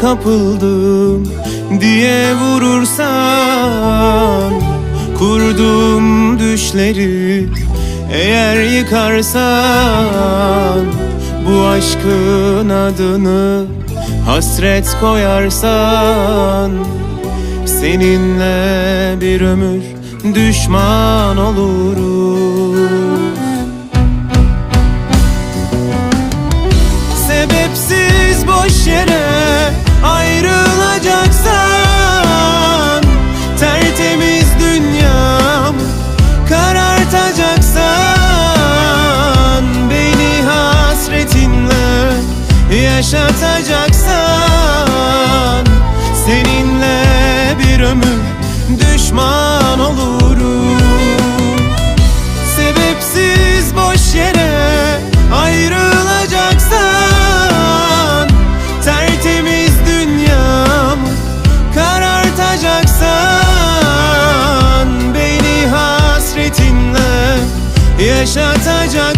kapıldım diye vurursan Kurduğum düşleri eğer yıkarsan Bu aşkın adını hasret koyarsan Seninle bir ömür düşman olurum yaşatacaksan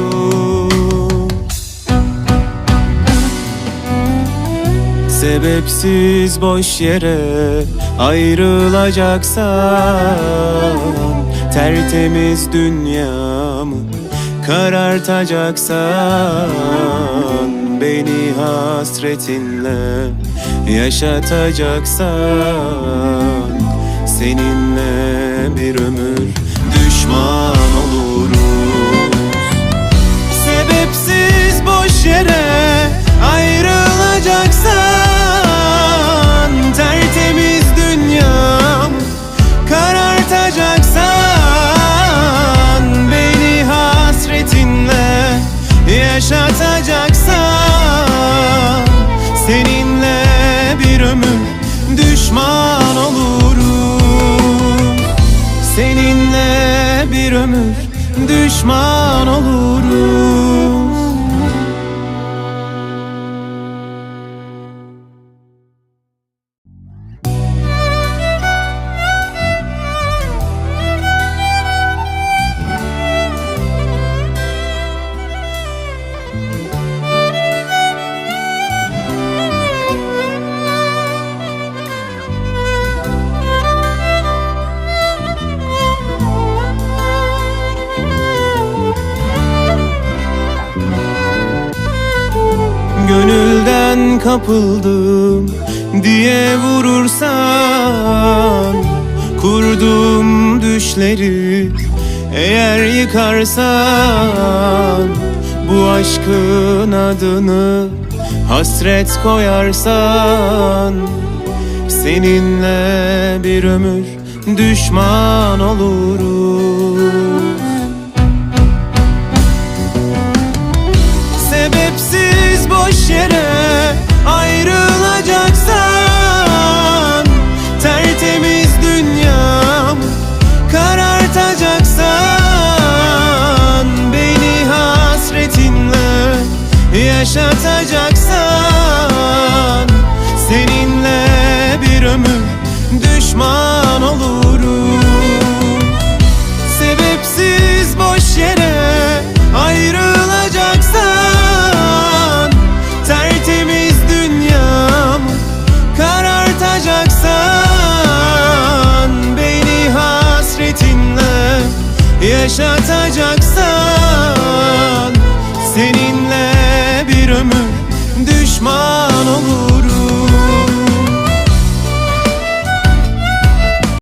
Sebepsiz boş yere ayrılacaksan Tertemiz dünyamı karartacaksan Beni hasretinle yaşatacaksan Seninle bir ömür düşman olurum Sebepsiz boş yere düşman olurum. Seninle bir ömür düşman olurum kapıldım diye vurursan Kurduğum düşleri eğer yıkarsan Bu aşkın adını hasret koyarsan Seninle bir ömür düşman olurum. Sebepsiz boş yere olur.